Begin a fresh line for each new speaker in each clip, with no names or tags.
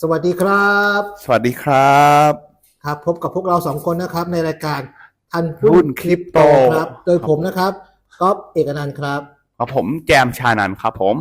สวัสดีครับ
สวัสดีครับ
ครับ พบกับพวกเราสองคนนะครับ ในรายการทัน
หุ้นคริปโต
ครับ โดยผมนะครับก๊อฟเอกนันท์ครับ
ครับผมแจมชานันท์ครับผม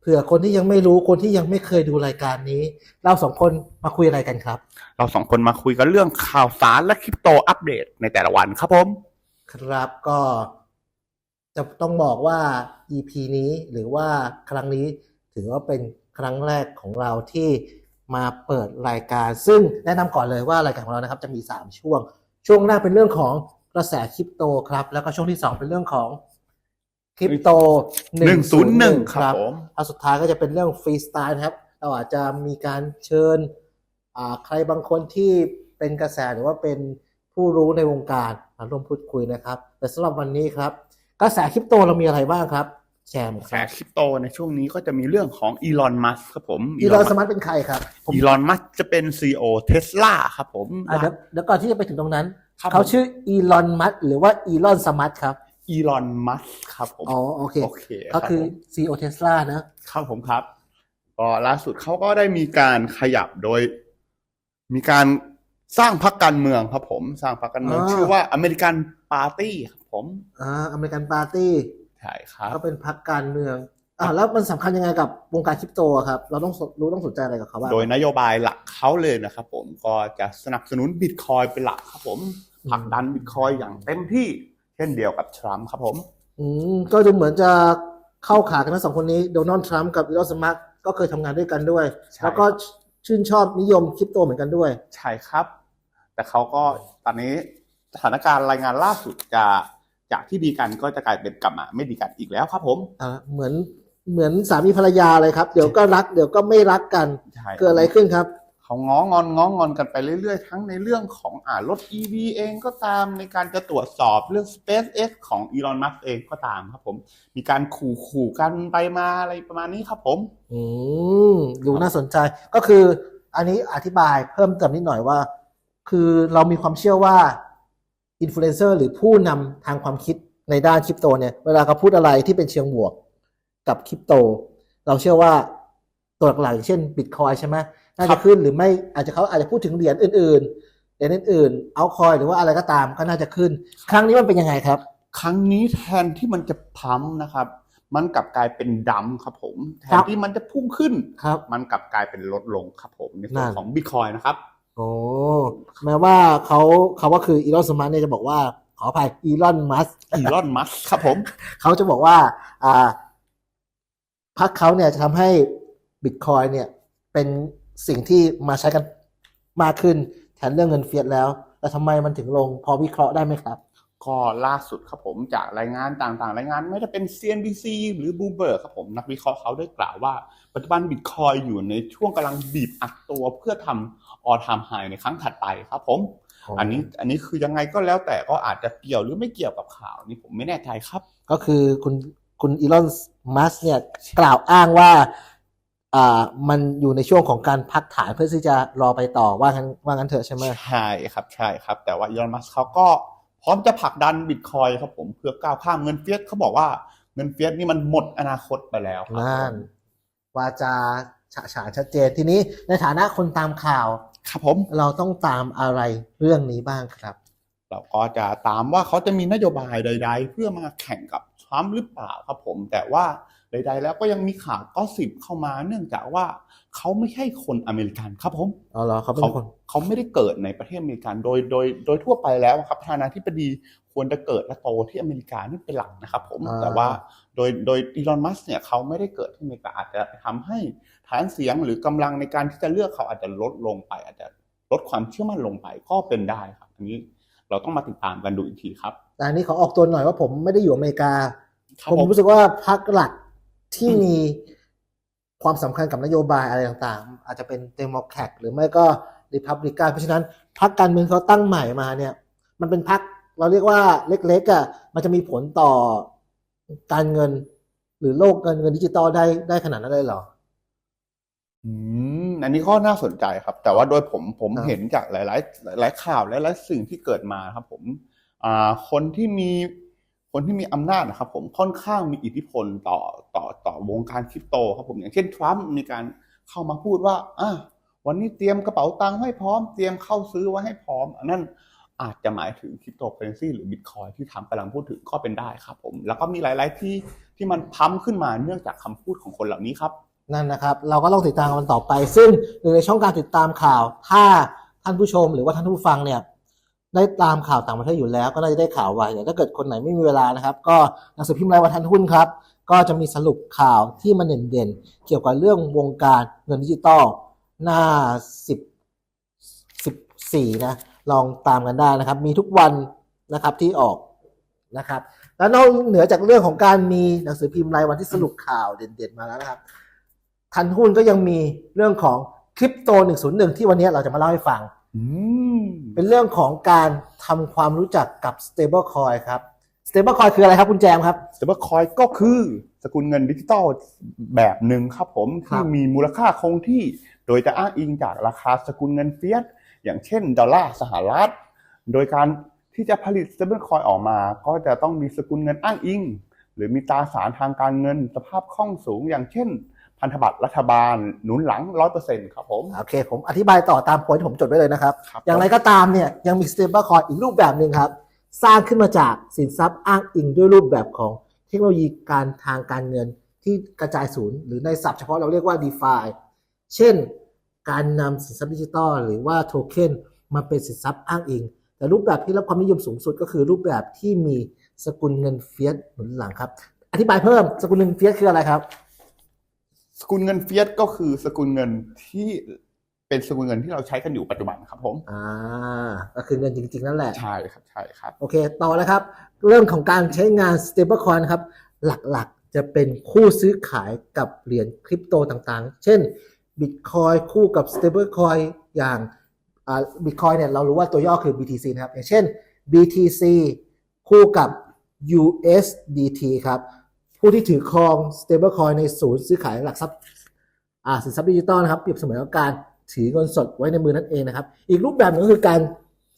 เผื่อคนที่ยังไม่รู้คนที่ยังไม่เคยดูรายการนี้ เราสองคนมาคุยอะไรกันครับ
เราสองคนมาคุยกันเรื่องข่าวสารและคริปโตอัปเดตในแต่ละวันครับผม
ครับก็จะต้องบอกว่า EP นี้หรือว่าครั้งนี้ถือว่าเป็นครั้งแรกของเราที่ มาเปิดรายการ ซึ่งแนะนำก่อนเลยว่ารายการของเรานะครับจะมี 3 ช่วง ช่วงแรกเป็นเรื่องของกระแสคริปโตครับ แล้วก็ช่วงที่ 2 เป็นเรื่องของคริปโต
101 ครับผม
แล้วสุดท้ายก็จะเป็นเรื่องฟรีสไตล์นะครับ เราอาจจะมีการเชิญอ่าใครบางคนที่เป็นกระแสหรือว่าเป็นผู้รู้ในวงการมาร่วมพูดคุยนะครับ แต่สำหรับวันนี้ครับ กระแสคริปโตเรามีอะไรบ้างครับ แชม
แสคริปโตในช่วงนี้ก็จะมีเรื่องของอีลอนมัสครับผม
อีลอนสมัตเป็นใครครับผม
อีลอนมัสจะเป็นซีอเทสลาครับผม
อะเดี๋ยวเดี๋ยวก่อนที่จะไปถึงตรงนั้น
ครับ
เขาชื่ออีลอนมัสหรือว่าอีลอนสมัตครับ
อีลอนมัสครับผม
อ๋อโอเค
โอเค
ก็คือ
รับผม
CEO Tesla นะ
ครับผมครับก็ล่าสุดเขาก็ได้มีการขยับโดย มีการสร้างพรรคการเมืองครับผม สร้างพรรคการเมือง
อ่า
ชื่อว่าอเมริกันปาร์ตี้ครับผม
อ่าอเมริกันปาร์ตี้
ใช่ครับ
ก็เป็นพรรคการเมืองอ่าแล้วมันสำคัญยังไงกับวงการคริปโตอะครับ เราต้องสรู้ต้องสนใจอะไรกับเขาบ้าง
โดยนโยบายหลักเขาเลยนะครับผมก็จะสนับสนุนบิตคอยเป็นหลักครับผมผลักดันบิตคอยอย่างเต็มที่ เช่นเดียวกับทรัมป์ครับผม
อืมก็ดูเหมือนจะเข้าขากันทั้งสองคนนี้โดนัลด์ทรัมป์กับอีลอนสมัคก็เคยทำงานด้วยกันด้วย
ใช่
แล้วก็ชื่นชอบนิยมคริปโตเหมือนกันด้วย
ใช่ครับ แต่เขาก็ตอนนี้สถานการณ์รายงานล่าสุดจะ จากที่ดีกันก็จะกลายเป็นกลับมาไม่ดีกันอีกแล้วครับผม
อ่าเหมือนเหมือนสามีภรรยาเลยครับ เดี๋ยวก็รักเดี๋ยวก็ไม่รักกัน
ใช่
เกิดอะไรขึ้นครับ
เขาง้องอนง้องอนกันไปเรื่อยๆ ทั้งในเรื่องของอ่ารถ EV เองก็ตามในการจะตรวจสอบเรื่อง SpaceX ของอีลอนมัสเองก็ตามครับผม มีการขู่ขู่ๆกันไปมาอะไรประมาณนี้ครับผม
อืมดูน่าสนใจก็คือ อันนี้อธิบายเพิ่มเติมนิดหน่อยว่า คือเรามีความเชื่อว่า อินฟลูเอนเซอร์หรือผู้นำทางความคิดในด้านคริปโตเนี่ยเวลาเขาพูดอะไรที่เป็นเชิงบวกกับคริปโต เราเชื่อว่าตัวหลักๆอย่างเช่นบิตคอยใช่ไหมน่า
ครั
จะ
บ
ขึ้นหรือไม่อาจจะเขาอาจจะพูดถึงเหรียญอื่นๆเหรียญอื่นๆเอาคอยหรือว่าอะไรก็ตามก็น่าจะขึ้น ครั้งนี้มันเป็นยังไงครับ
ครั้งนี้แทนที่มันจะพัมป์นะครับ มันกลับกลายเป็นดัมครับผมแท
ครั
น
บ
ที่มันจะพุ่งขึ้น
ครับ
มันกลับกลายเป็นลดลงครับผมในส่วน
นั่น
ของบิตคอยนะครับ
โอ้แม้ว่าเขาเขาว่าคืออีลอนสมัตเนี่ยจะบอกว่า ขออภัยอีลอนมัส
อีลอนมัสครับผม
เขาจะบอกว่า อ่าพักเขาเนี่ยจะทำให้บิตคอยเนี่ย เป็นสิ่งที่มาใช้กันมากขึ้นแทนเรื่องเงินเฟียสแล้ว แต่ทำไมมันถึงลง พอวิเคราะห์ได้ไหมครับ
ก็ล่าสุดครับผมจากรายงานต่างๆ รายงานไม่ได้เป็น CNBC หรือ Bloomberg ครับผม นักวิเคราะห์เขาได้กล่าวว่า ปัจจุบันบิตคอยอยู่ในช่วงกำลังบีบอัดตัวเพื่อทำ all time high ในครั้งถัดไปครับผมอันนี้อันนี้คือยังไงก็แล้วแต่ก็อาจจะเกี่ยวหรือไม่เกี่ยวกับข่าวนี่ผมไม่แน่ใจครับ
ก็คือคุณคุณอีลอนมัสเนี่ยกล่าวอ้างว่าอ่ามันอยู่ในช่วงของการพักฐานเพื่อที่จะรอไปต่อว่างั้นว่างั้นเถอะใช่ไหม
ใช่ครับใช่ครับ แต่ว่าอีลอนมัสเขาก็พร้อมจะผลักดันบิตคอยครับผมเพื่อก้าวข้ามเงินเฟียสเขาบอกว่าเงินเฟียสนี่มันหมดอนาคตไปแล้วครับ
นั่น วาจาฉะฉานชัดเจนทีนี้ในฐานะคนตามข่าว
ครับผม
เราต้องตามอะไรเรื่องนี้บ้างครับ
เราก็จะตามว่าเขาจะมีนโยบายใด ๆ เพื่อมาแข่งกับทรัมป์หรือเปล่าครับผมแต่ว่าใดๆแล้วก็ยังมีข่าวก็สิบเข้ามาเนื่องจากว่าเขาไม่ใช่คนอเมริกันครับผม
อ๋อเหรอเขาเป็น
เขา
คน
เขาไม่ได้เกิดในประเทศอเมริกันโดยโดยโดยทั่วไปแล้วครับประธานาธิบดี ควรจะเกิดและโตที่อเมริกานี่เป็นหลักนะครับผม
อ่า
แต่ว่าโดยโดยอีลอนมัสเนี่ยเขาไม่ได้เกิดที่อเมริกาอาจจะทำให้ฐานเสียงหรือกำลังในการที่จะเลือกเขาอาจจะลดลงไป อาจจะลดความเชื่อมั่นลงไปก็เป็นได้ครับ อันนี้เราต้องมาติดตามกันดูอีกทีครับ
แต่อันนี้ขอออกตัวหน่อยว่าผมไม่ได้อยู่อเมริกา
ครับ
ผม
ผม
รู้สึกว่าพรรคหลักที่มีความสำคัญกับนโยบายอะไรต่างๆ อาจจะเป็นเดโมแครตหรือไม่ก็ริพับลิกันเพราะฉะนั้นพรรคการเมืองเขาตั้งใหม่มาเนี่ย มันเป็นพรรค เราเรียกว่าเล็กๆอะมันจะมีผลต่อการเงิน หรือโลกเงินเงินดิจิตอลได้ได้ขนาดนั้นเลยเหรอ
อืมอันนี้ก็น่าสนใจครับ แต่ว่าโดยผมผม
ครับ
เห็นจากหลาย ๆ หลายๆข่าวหลายๆสิ่งที่เกิดมาครับ ผม อ่า คนที่มีคนที่มีอำนาจนะครับ ผมค่อนข้างมีอิทธิพลต่อต่อต่อวงการคริปโตครับผมอย่างเช่นทรัมป์มีการเข้ามาพูดว่าอะวันนี้เตรียมกระเป๋าตังค์ให้พร้อม เตรียมเข้าซื้อไว้ให้พร้อมอันนั้น อาจจะหมายถึงคริปโตเคอเรนซีหรือบิตคอยที่ทำกำลังพูดถึงก็เป็นได้ครับผม แล้วก็มีหลาย ๆ ที่ที่มันพัมขึ้นมาเนื่องจากคำพูดของคนเหล่านี้ครับ
นั่นนะครับ เราก็ต้องติดตามกันต่อไป ซึ่งหนึ่งในช่องการติดตามข่าว ถ้าท่านผู้ชมหรือว่าท่านผู้ฟังเนี่ยได้ตามข่าวต่างประเทศอยู่แล้ว ก็น่าจะได้ข่าวไวแต่ถ้าเกิดคนไหนไม่มีเวลานะครับ ก็หนังสือพิมพ์รายวันทันหุ้นครับ ก็จะมีสรุปข่าวที่มันเด่นๆเกี่ยวกับเรื่องวงการเงินดิจิตอลหน้าสิบสิบสี่นะ ลองตามกันได้นะครับ มีทุกวันนะครับที่ออกนะครับ แล้วนอกเหนือจากเรื่องของการมีหนังสือพิมพ์รายวันที่สรุปข่าวเด่นๆมาแล้วนะครับ ทันหุ้นก็ยังมีเรื่องของคริปโต 101 ที่วันนี้เราจะมาเล่าให้ฟัง
อืม
เป็นเรื่องของการทำความรู้จักกับ stable coin ครับ stable coin คืออะไรครับคุณแจมครับ
สเตเบิลคอยก็คือสกุลเงินดิจิตอลแบบหนึ่งครับผม
ครั
ที่
บ
มีมูลค่าคงที่ โดยจะอ้างอิงจากราคาสกุลเงินเฟียส อย่างเช่นดอลลาร์สหรัฐ โดยการที่จะผลิตสเตเบิลคอยออกมา ก็จะต้องมีสกุลเงินอ้างอิง หรือมีตราสารทางการเงิน สภาพคล่องสูง อย่างเช่น พันธบัตรรัฐบาลหนุนหลังร้อยเปอร์เซ็นต์ครับผม
โอเค ผมอธิบายต่อตามโพยที่ผมจดไว้เลยนะครับ
ครับ
อย่างไรก็ตามเนี่ยยังมี stable coin อีกรูปแบบหนึ่งครับ สร้างขึ้นมาจากสินทรัพย์อ้างอิงด้วยรูปแบบของเทคโนโลยีการทางการเงินที่กระจายศูนย์หรือในศัพท์เฉพาะเราเรียกว่า DeFi เช่น การนำสินทรัพย์ดิจิทัลหรือว่าโทเค็นมาเป็นสินทรัพย์อ้างอิง แต่รูปแบบที่รับความนิยมสูงสุดก็คือรูปแบบที่มีสกุลเงินเฟียสหนุนหลังครับ อธิบายเพิ่มสกุลเงินเฟียสคืออะไรครับ
สกุลเงินเฟียสก็คือสกุลเงินที่เป็นสกุลเงินที่เราใช้กันอยู่ปัจจุบันครับผม
อ่า ก็คือเงินจริง ๆ นั่นแหละ
ใช่ครับ ใช่ครับ
โอเค ต่อแล้วครับ เรื่องของการใช้งาน stablecoin นะครับ หลักๆ จะเป็นคู่ซื้อขายกับเหรียญคริปโตต่างๆ เช่น Bitcoin คู่กับ stablecoin อย่างอ่า Bitcoin เนี่ยเรารู้ว่าตัวย่อคือ BTC นะครับอย่างเช่น BTC คู่กับ USDT ครับ ผู้ที่ถือครอง stablecoin ในศูนย์ซื้อขายหลักทรัพย์สินทรัพย์ดิจิตอลนะครับเปรียบเสมือนกับการถือเงินสดไว้ในมือนั่นเองนะครับ อีกรูปแบบหนึงก็คือการ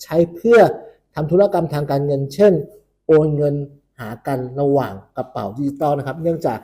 ใช้เพื่อทำธุรกรรมทางการเงิน เช่น โอนเงินหากันระหว่างกระเป๋าดิจิตอลนะครับ เนื่องจาก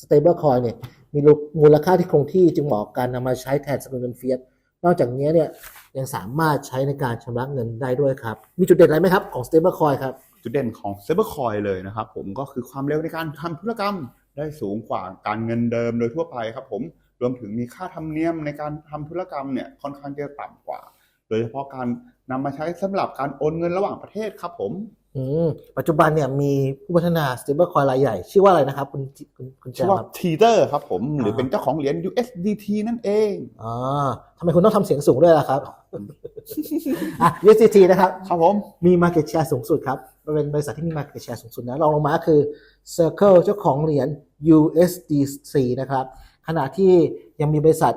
stable coin เนี่ย มีมูลค่าที่คงที่จึงเหมาะกับการนำมาใช้แทนสกุลเงินเฟียสนอกจากนี้เนี่ยยังสามารถใช้ในการชำระเงินได้ด้วยครับ มีจุดเด่นอะไรไหมครับของ stable coin ครับ
จุดเด่นของเซ b บ r ร์คอยเลยนะครับผมก็คือความเร็วในการทำธุรกรรมได้สูงกว่าการเงินเดิมโดยทั่วไปครับผมรวมถึงมีค่าธรรมเนียมในการทำธุรกรรมเนี่ยค่อนข้างจะต่ำกว่า โดยเฉพาะการนำมาใช้สำหรับการโอนเงินระหว่างประเทศครับผม
อืมปัจจุบันเนี่ยมีผู้พัฒนา stable coin รายใหญ่ ชื่อว่าอะไรนะครับ คุณคุณคุณแจ
ชื่อ
ม
ว่า
ครับ
ทีเตอร์ครับผม หรือ
อ่า
เป็นเจ้าของเหรียญ USDT นั่นเอง
อ๋อทำไมคุณต้องทำเสียงสูงด้วยล่ะครับอะ USDT นะครับ
ครับผม
มี Market Share สูงสุดครับเป็นบริษัทที่มี Market Share สูงสุดนะรองลงมาคือ Circle เจ้าของเหรียญ USDC นะครับ ขณะที่ยังมีบริษัท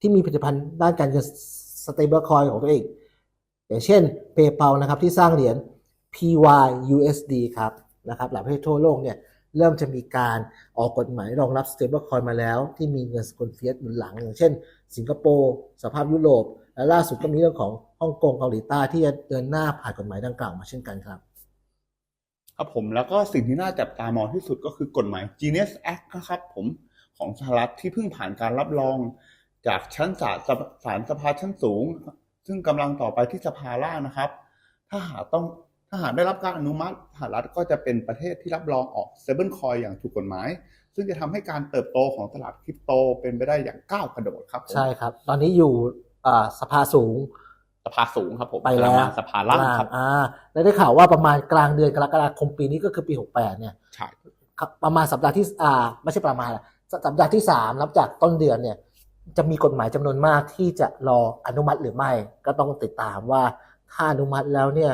ที่มีผลิตภัณฑ์ด้านการเงิน Stable Coin ของตัวเอง อย่างเช่น PayPal นะครับที่สร้างเหรียญ PYUSD ครับนะครับหลายประเทศทั่วโลกเนี่ยเริ่มจะมีการออกกฎหมายรองรับ Stable Coin มาแล้ว ที่มีเงินสกุลเฟียสหนุนหลัง อย่างเช่น สิงคโปร์สภาพยุโรป และล่าสุดก็มีเรื่องของฮ่องกงเกาหลีใต้ที่จะเดินหน้าผ่านกฎหมายดังกล่าวมาเช่นกันครับ
ครับผมแล้วก็สิ่งที่น่าจับตามองที่สุดก็คือกฎหมาย Genius Act นะครับผมของสหรัฐที่เพิ่งผ่านการรับรองจากชั้นศาลศาลสภาชั้นสูง ซึ่งกำลังต่อไปที่สภาล่างนะครับ ถ้าหากต้อง ถ้าหากได้รับการอนุมัติสหรัฐก็จะเป็นประเทศที่รับรองออก Stable Coin อย่างถูกกฎหมาย ซึ่งจะทำให้การเติบโตของตลาดคริปโตเป็นไปได้อย่างก้าวกระโดดครับผม
ใช่ครับ ตอนนี้อยู่อ่าสภาสูง
สภาสูงครับผม
ไปแล้ว
กำงมาสภาล่างครับ
อ่าแล้วได้ข่าวว่าประมาณกลางเดือนกรกฎาคมปีนี้ก็คือปี 68 เนี่ย
ใช่
ครับประมาณสัปดาห์ที่อ่าไม่ใช่ประมาณอะสัปดาห์ที่สามนับจากต้นเดือนเนี่ย จะมีกฎหมายจำนวนมากที่จะรออนุมัติหรือไม่ ก็ต้องติดตามว่าถ้าอนุมัติแล้วเนี่ย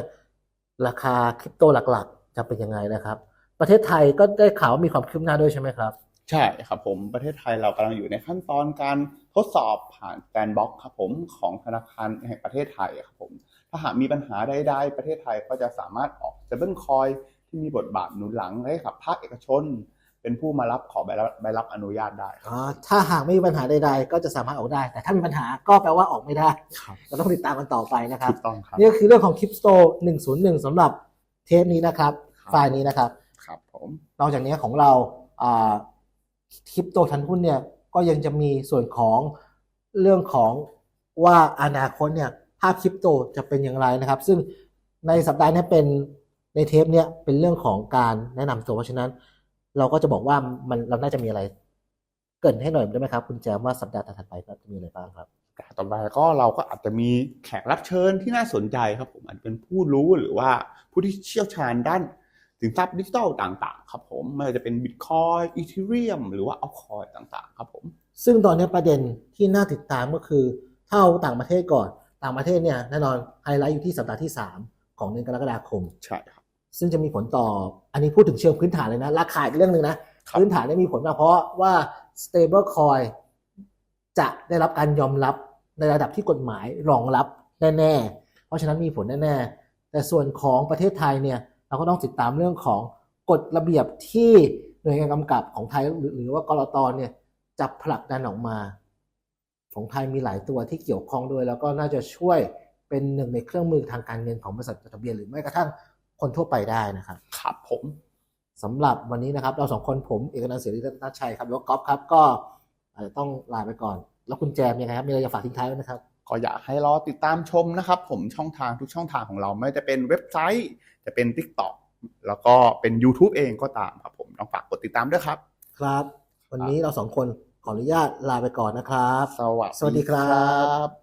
ราคาคริปโตหลักๆ จะเป็นยังไงนะครับ ประเทศไทยก็ได้ข่าวว่ามีความคืบหน้าด้วยใช่ไหมครับ
ใช่ครับผมประเทศไทยเรากำลังอยู่ในขั้นตอนการทดสอบผ่านแซนบ็อกครับผมของธนาคารแห่งประเทศไทยครับผมถ้าหากมีปัญหาใดๆประเทศไทยก็จะสามารถออกเซเบิลคอยที่มีบทบาทหนุนหลังให้กับภาคเอกชน เป็นผู้มารับขอใบรับใบรับอนุญาตได้ครับ
อ๋อถ้าหากไม่มีปัญหาใดๆ ก็จะสามารถออกได้ แต่ถ้ามีปัญหาก็แปลว่าออกไม่ได้
ครับ
เราต้องติดตามกันต่อไปนะครับ
ถูกต้องครับ
นี่ก็คือเรื่องของคลิปสโตร์101สำหรับเทปนี้นะครับ
ครับ
ไฟล์นี้นะครับ
ครับผม
นอกจากนี้ของเราอ่าคริปโตทันหุ้นเนี่ยก็ยังจะมีส่วนของเรื่องของว่าอนาคตเนี่ยภาพคริปโตจะเป็นอย่างไรนะครับ ซึ่งในสัปดาห์นี้เป็นในเทปเนี่ยเป็นเรื่องของการแนะนำตัวเพราะฉะนั้น เราก็จะบอกว่ามันเราน่าจะมีอะไรเกรินให้หน่อยได้ไหมครับ คุณแจมว่าสัปดาห์ถัดไปก็จะมีอะไรบ้างครับ
ต่อไปก็เราก็อาจจะมีแขกรับเชิญที่น่าสนใจครับผมอาจจะเป็นผู้รู้หรือว่าผู้ที่เชี่ยวชาญด้านสินทรัพย์ดิจิทัลต่างๆ ครับผมไม่ว่าจะเป็นบิตคอยอีเทเรียมหรือว่าเอาคอยต่างๆ ครับผม
ซึ่งตอนนี้ประเด็นที่น่าติดตามก็คือถ้าเอาต่างประเทศก่อนต่างประเทศเนี่ยแน่นอนไฮไลท์อยู่ที่สัปดาห์ที่ 3 ของเดือนกรกฎาคม
ใช่ครับ
ซึ่งจะมีผลต่อ อันนี้พูดถึงเชิงพื้นฐานเลยนะ ราคาอีกเรื่องหนึ่งนะ
ครับ
พื้นฐานเนี่ยมีผลมาเพราะว่า stable coin จะได้รับการยอมรับในระดับที่กฎหมายรองรับแน่ๆ เพราะฉะนั้นมีผลแน่ๆ แต่ส่วนของประเทศไทยเนี่ย เราก็ต้องติดตามเรื่องของกฎระเบียบที่หน่วยงานกำกับของไทยหรือหรือว่ากรตเนี่ยจะผลักดันออกมา ของไทยมีหลายตัวที่เกี่ยวข้องด้วย แล้วก็น่าจะช่วยเป็นหนึ่งในเครื่องมือทางการเงินของบริษัทจดทะเบียนหรือแม้กระทั่ง คนทั่วไปได้นะครับ
ครับผม
สำหรับวันนี้นะครับ เราสองคนผมเอกนันท์เสรีรัตนชัยครับแล้วก็ก๊อฟครับก็อาจจะต้องลาไปก่อน แล้วคุณแจมยังไงครับมีอะไรจะฝากทิ้งท้ายไหมครับ
ก็อยากให้รอติดตามชมนะครับ ผมช่องทางทุกช่องทางของเรา ไม่ว่าจะเป็นเว็บไซต์จะเป็น TikTok แล้วก็เป็น YouTube เองก็ตามครับผมต้องฝากกดติดตามด้วยครับ
ครับ วันนี้เราสองคนขออนุญาตลาไปก่อนนะครับ
สวัส
สวัสดีครับ
บ